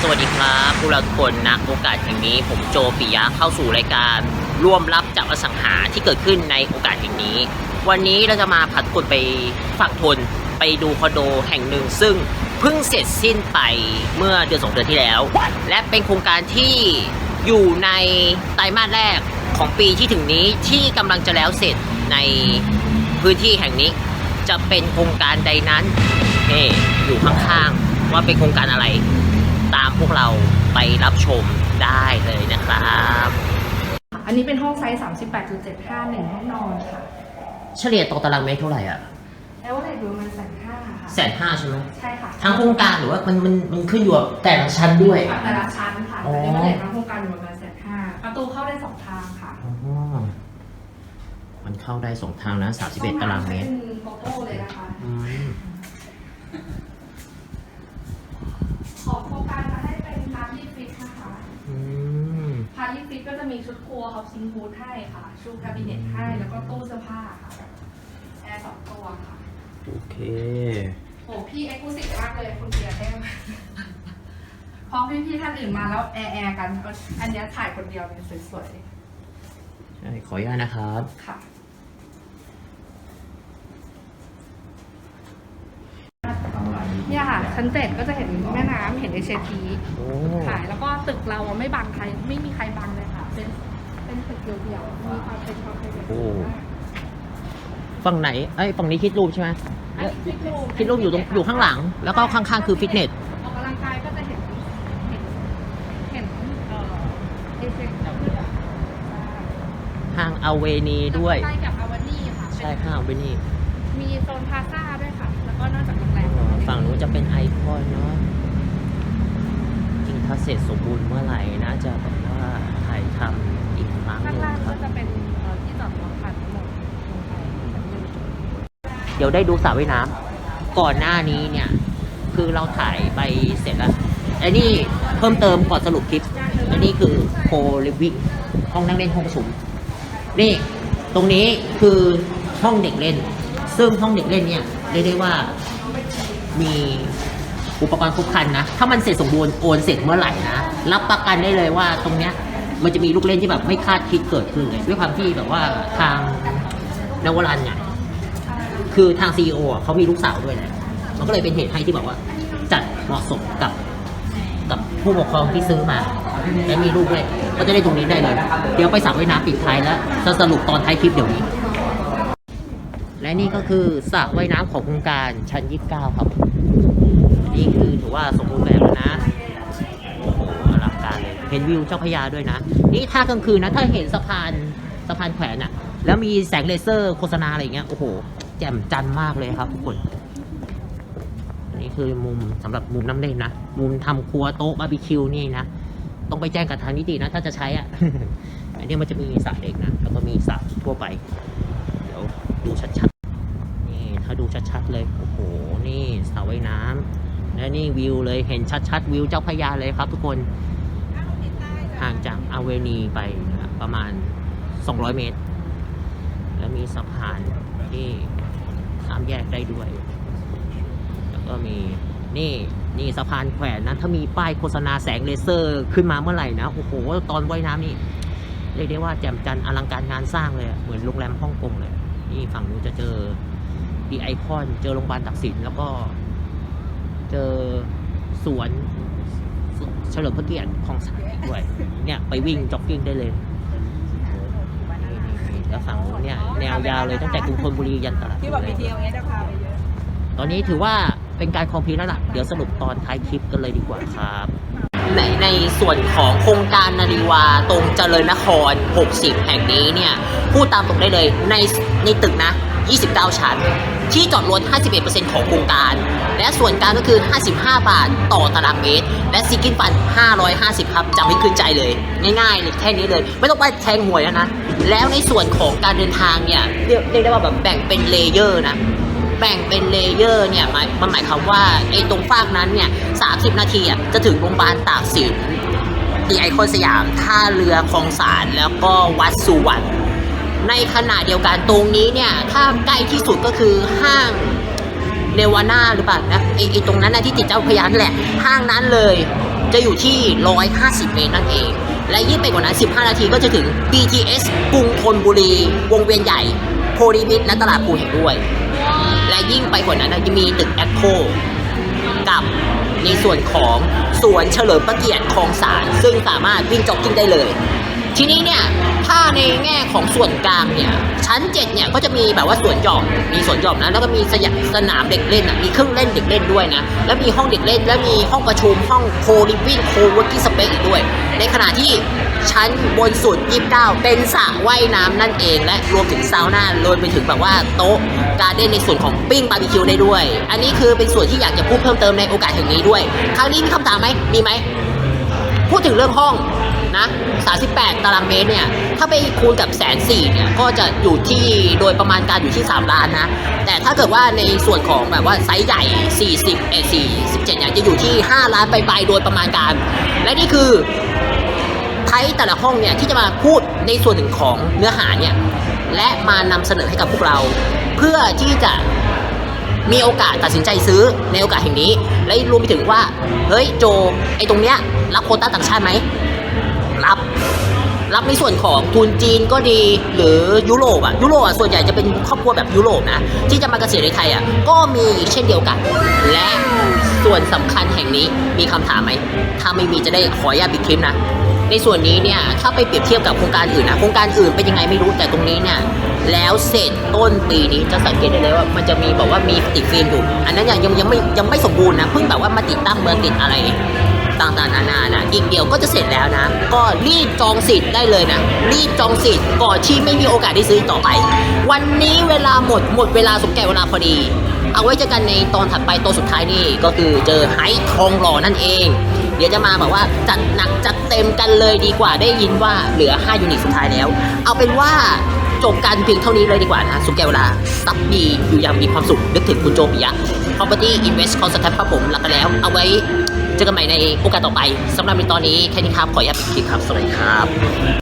สวัสดีครับพวกเราทุกคนนะโอกาสแห่งนี้ ผมโจปิยะเข้าสู่รายการร่วมรับจากอสังหาที่เกิดขึ้นในโอกาสแห่งนี้ วันนี้เราจะมาผัดคนไปฝั่งทนไปดูคอนโดแห่งหนึ่ง ซึ่งเพิ่งเสร็จสิ้นไปเมื่อเดือนสองเดือนที่แล้ว และเป็นโครงการที่อยู่ในไตรมาสแรกของปีที่ถึงนี้ที่กำลังจะแล้วเสร็จในพื้นที่แห่งนี้ จะเป็นโครงการใดนั้นเฮ้อยู่ข้างๆว่าเป็นโครงการอะไร ตามพวกเราไปรับชมได้เลยนะครับ อันนี้เป็นห้องไซส์ 38.75หนึ่งห้องนอนค่ะ เฉลี่ยต่อตารางเมตรเท่าไหร่อะแล้วว่าเรทอยู่ประมาณแสนห้าค่ะ แสนห้าใช่ไหมใช่ค่ะทั้งโครงการหรือว่ามันมันมันขึ้นอยู่กับแต่ละชั้นด้วย แต่ละชั้นค่ะอ๋ออันนี้ว่าเรททั้งโครงการอยู่ประมาณแสนห้าประตูเข้าได้สองทางค่ะอ๋อมันเข้าได้สองทางนะสามสิบเอ็ดตารางเมตร เป็นโกโก้เลยนะคะ อืม ของโครงการจะให้เป็นพาร์ตี้ฟิตนะคะ อืม พาร์ตี้ฟิต ก็จะมีชุดครัวเขาซิงคูดให้ค่ะ ชุดคาบิเนตให้ แล้วก็ตู้เสื้อผ้าค่ะ แอร์สองตัวค่ะ โอเคโอ้พี่เอ็กซ์คลูซีฟมากเลยคุณเบียร์เท่มากพอพี่พี่ๆท่านอื่นมาแล้วแอร์แอร์กัน อันเนี้ยถ่ายคนเดียวเนี่ยสวยใช่ขออนุญาตนะครับ ๆ ค่ะ เนี่ยค่ะ ชั้นเจ็ดก็จะเห็นแม่น้ำเห็นเอเชียที โอ้ค่ะแล้วก็ตึกเราอะไม่บังใครไม่มีใครบังเลยค่ะ เป็นเป็นตึกเดี่ยวๆมีความเป็นความเป็นแบบนี้มากฝั่งไหนเอ้ยฝั่งนี้คิดรูปใช่ไหมอันนี้ฟิตรูมคิดรูปอยู่ตรงอยู่ข้างหลัง แล้วก็ข้างๆคือฟิตเนส ออกกำลังกายก็จะเห็นเห็นเห็นเอ่อเอเชียทีห้างอเวนีด้วย ใกล้กับอาวานี่ค่ะใช่ห้างอเวนีมีโซนพลาซ่าด้วยค่ะ แล้วก็นอกจากโรงแรมฝั่งนู้นจะเป็นไอคอนเนาะจริงถ้าเสร็จสมบูรณ์เมื่อไหร่น่าจะแบบว่าถ่าย ทำอีกครั้งหข้างนึ่งล่างคก็รับ จะเป็นเอ่อที่จอดรถค่ะทั้งหมดลงไปแบบนึงเดี๋ยวได้ดูสระว่ายน้ำก่อนหน้านี้เนี่ย คือเราถ่ายไปเสร็จแล้วไอ้นี่เพิ่มเติมก่อนสรุปคลิป อันนี้คือโคลิวิกห้องนั่งเล่นห้องประชุมนี่ ตรงนี้คือห้องเด็กเล่น ซึ่งห้องเด็กเล่นเนี่ยเรียกได้ว่ามีอุปกรณ์ครบครันนะ ถ้ามันเสร็จสมบูรณ์โอนเสร็จเมื่อไหร่นะ รับประกันได้เลยว่าตรงเนี้ย มันจะมีลูกเล่นที่แบบไม่คาดคิดเกิดขึ้นเลยด้วยความที่แบบว่าทางนวรันเนี่ยคือทางซีออะเขามีลูกสาวด้วยแหละมันก็เลยเป็นเหตุให้ที่แบบว่า จัดเหมาะสมกับกับผู้ปกครองที่ซื้อมาและมีลูกด้วยก็จะได้ตรงนี้ได้เลย เดี๋ยวไปสระว่ายน้ำปิดท้ายแล้วจะสรุปตอนท้ายคลิปเดี๋ยวนี้ และนี่ก็คือสระว่ายน้ำของโครงการชั้น 29 ครับ นี่คือถือว่าสมบูรณ์แบบแล้วนะ เห็นวิวเจ้าพระยาด้วยนะ นี่ถ้ากลางคืนนะถ้าเห็นสะพานสะพานแขวนอะแล้วมีแสงเลเซอร์โฆษณาอะไรอย่างเงี้ยโอ้โห แจ่มจันมากเลยครับทุกคนอันนี้คือมุมสำหรับมุมน้ำเล่นนะ มุมทำครัวโต๊ะบาร์บีคิวนี่นะ ต้องไปแจ้งกับทางนิตินะ ถ้าจะใช้อะอันนี้มันจะมีสระเด็กนะ แล้วก็มีสระทั่วไป เดี๋ยวดูชัดๆ นี่ถ้าดูชัดๆเลย โอ้โห นี่สระว่ายน้ำและนี่วิวเลย เห็นชัดๆ วิวเจ้าพระยาเลยครับทุกคน ห่างจากอาเวนีไปประมาณ 200 เมตร แล้วมีสะพานที่ข้ามแยกได้ด้วย แล้วก็มีนี่นี่สะพานแขวนนะถ้ามีป้ายโฆษณาแสงเลเซอร์ขึ้นมาเมื่อไหร่นะ โอ้โห ตอนว่ายน้ำนี่ เรียกได้ว่าแจ่มจันทร์อลังการงานสร้างเลย เหมือนโรงแรมฮ่องกงเลย นี่ฝั่งนู้นจะเจอดีไอคอน เจอโรงพยาบาลตักสินแล้วก็ เจอสวน เฉลิมพระเกียรติคลองสานด้วย เนี่ยไปวิ่งจ็อกกิ้งได้เลย แล้วฝั่งนู้นเนี่ยแนวยาวเลยตั้งแต่กรุงธนบุรียันตลาดที่บอกเลมียเที่ยวเงี้ยจะพาไปเยอะตอนนี้ถือว่าเป็นการคอมพลีทแล้วล่ะ เดี๋ยวสรุปตอนท้ายคลิปกันเลยดีกว่าครับในในส่วนของโครงการนาริวาตรงเจริญนคร 60 แห่งนี้เนี่ย พูดตามตรงได้เลยในในตึกนะ 29 ชั้น ที่จอดรถ 51%ของโครงการ และส่วนกลางก็คือ 55 บาท ต่อตารางเมตร และซิกินฟัน 550 ครับจำให้ขึ้นใจเลย ง่ายๆเลยแค่นี้เลย ไม่ต้องไปแทงหวยแล้วนะ แล้วในส่วนของการเดินทางเนี่ยเรียกเรียกได้ว่าแบบแบ่งเป็นเลเยอร์นะแบ่งเป็นเลเยอร์เนี่ยมายมันหมายความว่าไอ้ตรงฟากนั้นเนี่ย 30 นาทีอะจะถึงโรงพยาบาลตากสินดีไอคอนสยามท่าเรือคลองสารแล้วก็วัดสุวรรณ ในขณะเดียวกันตรงนี้เนี่ย ถ้าใกล้ที่สุดก็คือห้างเนวาน่าหรือเปล่านะไอไอตรงนั้นนะที่ติดเจ้าพยานแหละ ห้างนั้นเลยจะอยู่ที่ 150 เมตรนั่นเอง และยิ่งไปกว่านั้น 15 นาทีก็จะถึง BTS กรุงธนบุรี วงเวียนใหญ่ โพลิมิตและตลาดภูแห่งด้วย และยิ่งไปกว่านั้นนะมีตึกแอคโคกับในส่วนของสวนเฉลิมพระเกียรติคลองสาร ซึ่งสามารถวิ่งจ็อกกิ้งได้เลย ทีนี้เนี่ยถ้าในแง่ของส่วนกลางเนี่ยชั้นเจ็ดเนี่ยก็จะมีแบบว่าสวนหย่อมมีสวนหย่อมนะแล้วก็มีสยสนามเด็กเล่นอะมีเครื่องเล่นเด็กเล่นด้วยนะแล้วมีห้องเด็กเล่น แล้วมีห้องประชุมห้องโคลิฟวิ่งโคเวิร์กิ้งสเปซอีกด้วย ในขณะที่ชั้นบนสุด 29 เป็นสระว่ายน้ำนั่นเอง และรวมถึงซาวน่ารวมไปถึงแบบว่าโต๊ะการเด้นในส่วนของปิ้งบาร์บีคิวได้ด้วย อันนี้คือเป็นส่วนที่อยากจะพูดเพิ่มเติมในโอกาสแห่งนี้ด้วย ครั้งนี้มีคำถามไหมมีไหมพูดถึงเรื่องห้อง นะ 38 ตารางเมตรเนี่ย ถ้าไปคูณกับแสนสี่เนี่ย ก็จะอยู่ที่โดยประมาณการอยู่ที่ 3 ล้านนะ แต่ถ้าเกิดว่าในส่วนของแบบว่าไซส์ใหญ่ 40เอ47เนี่ยจะอยู่ที่ 5 ล้านไปลายๆโดยประมาณการ และนี่คือไทยแต่ละห้องเนี่ยที่จะมาพูดในส่วนหนึ่งของเนื้อหาเนี่ยและมานำเสนอให้กับพวกเรา เพื่อที่จะมีโอกาสตัดสินใจซื้อในโอกาสแห่งนี้ และรวมไปถึงว่า เฮ้ยโจ ไอตรงเนี้ยรับโคต้าต่างชาติไหม รับ รับในส่วนของทุนจีนก็ดีหรือยุโรปอะยุโรปอะส่วนใหญ่จะเป็นครอบครัวแบบยุโรปนะที่จะมาเกษียณในไทยอะก็มีเช่นเดียวกัน และส่วนสำคัญแห่งนี้มีคำถามไหมถ้าไม่มีจะได้ขออนุญาตปิดคลิปนะในส่วนนี้เนี่ยถ้าไปเปรียบเทียบกับโครงการอื่นนะโครงการอื่นเป็นยังไงไม่รู้แต่ตรงนี้เนี่ยแล้วเสร็จต้นปีนี้จะสังเกตได้เลยว่ามันจะมีแบอกว่ามีติดฟิล์มอยู่อันนั้นยังยังยังไม่ยังไม่สมบูรณ์นะเพิ่งแบบว่ามาติดตั้งเมืองติดอะไร ต่างๆนานานะอีกเดียวก็จะเสร็จแล้วนะ ก็รีบจองสิทธิ์ได้เลยนะ รีบจองสิทธิ์ก่อนที่ไม่มีโอกาสได้ซื้อต่อไป วันนี้เวลาหมดหมดเวลาสมแก่เวลาพอดี เอาไว้เจอกันในตอนถัดไปตอนสุดท้ายนี่ก็คือเจอไฮทองหล่อนั่นเอง เดี๋ยวจะมาแบบว่าจัดหนักจัดเต็มกันเลยดีกว่าได้ยินว่าเหลือ 5 ยูนิตสุดท้ายแล้ว เอาเป็นว่าจบกันเพียงเท่านี้เลยดีกว่านะสุขแก่เวลาซับดีอยู่อย่างมีความสุขนึกถึงคุณโจปิยะ Property Invest Concept ครับผมรักกันแล้วเอาไว้ เจอกันใหม่ในโอกาสต่อไปสำหรับในตอนนี้แค่นี้ครับ ขออนุญาตปิดคลิปครับ สวัสดีครับ